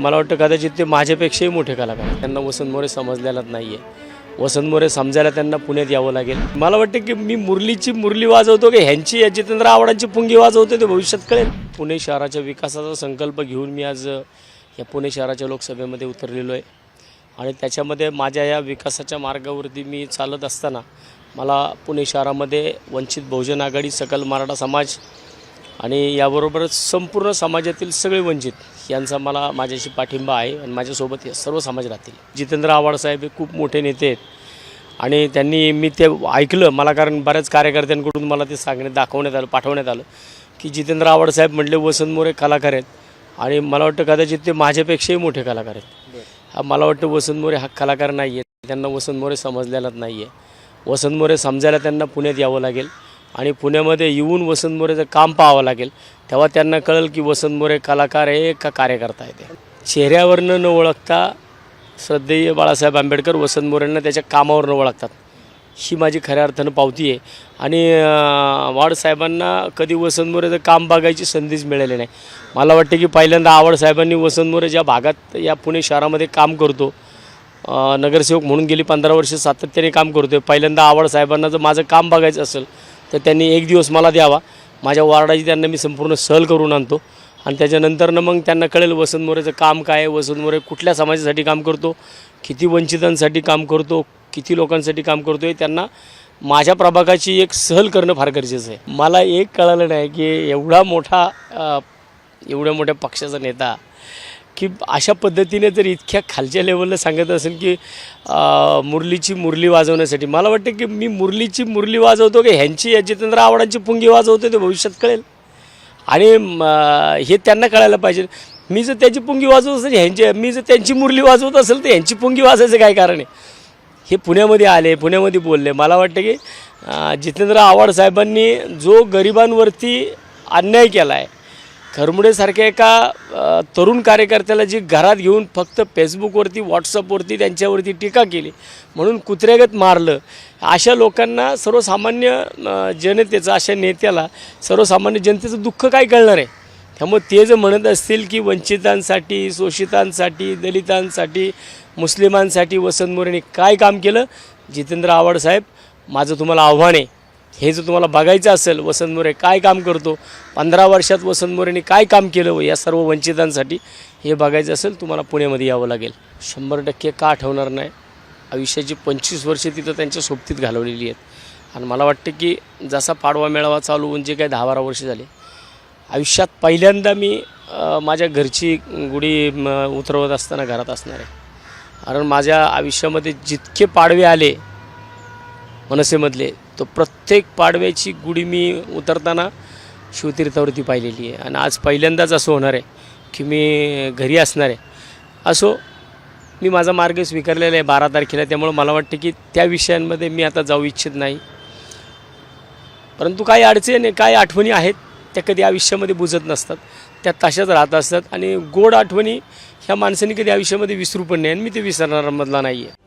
मला वाटतं कदाचित ते माझ्यापेक्षाही मोठे कलाकार आहेत. त्यांना वसंत मोरे समजलेलाच नाही आहे वसंत मोरे समजायला त्यांना पुण्यात यावं लागेल. मला वाटतं की मी मुरलीची मुरली वाजवतो की ह्यांची या जितेंद्र आव्हाडांची पुंगी वाजवतो ते भविष्यात कळेल. पुणे शहराच्या विकासाचा संकल्प घेऊन मी आज या पुणे शहराच्या लोकसभेमध्ये उतरलेलो आहे. आणि त्याच्यामध्ये माझ्या या विकासाच्या मार्गावरती मी चालत असताना मला पुणे शहरामध्ये वंचित बहुजन आघाडी सकल मराठा समाज आणि याबरोबरच संपूर्ण समाजातील सगळे वंचित यांचा मला माझ्याशी पाठिंबा आहे आणि माझ्यासोबत हे सर्व समाज राहतील. जितेंद्र आव्हाड साहेब हे खूप मोठे नेते आहेत. आणि त्यांनी मी ते ऐकलं मला कारण बऱ्याच कार्यकर्त्यांकडून मला ते सांगण्यात दाखवण्यात आलं पाठवण्यात आलं की जितेंद्र आव्हाड साहेब म्हटले वसंत मोरे कलाकार आहेत. आणि मला वाटतं कदाचित ते माझ्यापेक्षाही मोठे कलाकार आहेत. हा मला वाटतं वसंत मोरे हा कलाकार नाही आहेत त्यांना वसंत मोरे समजलेलाच नाही आहे वसंत मोरे समजायला त्यांना पुण्यात यावं लागेल. आणि पुण्यामध्ये येऊन वसंत मोरेचं काम पाहावं लागेल तेव्हा त्यांना कळेल की वसंत मोरे कलाकार आहे का कार्यकर्ता आहे ते. चेहऱ्यावरनं न ओळखता श्रद्धेय बाळासाहेब आंबेडकर वसंत मोरेंना त्याच्या कामावरनं ओळखतात. ही माझी खऱ्या अर्थानं पावती आहे. आणि वाडसाहेबांना कधी वसंत मोरेचं काम बघायची संधीच मिळाली नाही. मला वाटते की पहिल्यांदा आवडसाहेबांनी वसंत मोरे ज्या भागात या पुणे शहरामध्ये काम करतो नगरसेवक म्हणून गेली पंधरा वर्ष सातत्याने काम करतोय. पहिल्यांदा आवडसाहेबांना जर माझं काम बघायचं असेल तर त्यांनी एक दिवस मला द्यावा. माझ्या वार्डाची त्यांना मी संपूर्ण सहल करून आणतो. आणि त्याच्यानंतरनं मग त्यांना कळेल वसंत मोरेचं काम काय आहे. वसंत मोरे कुठल्या समाजासाठी काम करतो? किती वंचितांसाठी काम करतो? किती लोकांसाठी काम करतो आहे त्यांना माझ्या प्रभागाची एक सहल करणं फार गरजेचं आहे. मला एक कळालं नाही की एवढा मोठा एवढ्या मोठ्या पक्षाचा नेता की अशा पद्धतीने जर इतक्या खालच्या लेवलला सांगत असेल की मुरलीची मुरली वाजवण्यासाठी मला वाटतं की मी मुरलीची मुरली वाजवतो की ह्यांची या जितेंद्र आव्हाडांची पुंगी वाजवतो ते भविष्यात कळेल. आणि हे त्यांना कळायला पाहिजे. मी जर त्याची पुंगी वाजवत असेल ह्यांची मी जर त्यांची मुरली वाजवत असेल तर ह्यांची पुंगी वाजायचं काय कारण आहे? हे पुण्यामध्ये आले पुण्यामध्ये बोलले. मला वाटतं की जितेंद्र आव्हाड साहेबांनी जो गरिबांवरती अन्याय केला आहे खरमुडेसारख्या एका तरुण कार्यकर्त्याला जी घरात घेऊन फक्त फेसबुकवरती व्हॉट्सअपवरती त्यांच्यावरती टीका केली म्हणून कुत्र्यागत मारलं अशा लोकांना सर्वसामान्य जनतेचं अशा नेत्याला सर्वसामान्य जनतेचं दुःख काय कळणार आहे? त्यामुळे ते जर म्हणत असतील की वंचितांसाठी शोषितांसाठी दलितांसाठी मुस्लिमांसाठी वसंत मोरेने काय काम केलं? जितेंद्र आव्हाड साहेब माझं तुम्हाला आव्हान आहे. हे जर तुम्हाला बघायचं असेल वसंत मोरे काय काम करतो पंधरा वर्षात वसंत मोरेने काय काम केलं व या सर्व वंचितांसाठी हे बघायचं असेल तुम्हाला पुण्यामध्ये यावं लागेल. शंभर टक्के का आठवणार नाही? आयुष्याची पंचवीस वर्षे तिथं त्यांच्या सोबतीत घालवलेली आहेत. आणि मला वाटतं की जसा पाडवा मेळावा चालू होऊन जे काही दहा बारा वर्ष झाले आयुष्यात पहिल्यांदा मी माझ्या घरची गुढी उतरवत असताना घरात असणार आहे. कारण माझ्या आयुष्यामध्ये जितके पाडवे आले मनसेमधले तो प्रत्येक पाडव्याची गुढी मी उतरताना शिवतीर्थावरती पाहिलेली आहे. आणि आज पहिल्यांदाच असं होणार आहे की मी घरी असणार आहे. असो मी माझा मार्ग स्वीकारलेला आहे बारा तारखेला. त्यामुळं मला वाटतं की त्या विषयांमध्ये मी आता जाऊ इच्छित नाही. परंतु काही अडचणी काही आठवणी आहेत त्या कधी आयुष्यामध्ये बुजत नसतात. त्या तशाच राहत असतात. आणि गोड आठवणी ह्या माणसांनी कधी आयुष्यामध्ये विसरू पण नाही आणि मी ते विसरणारमधला नाही आहे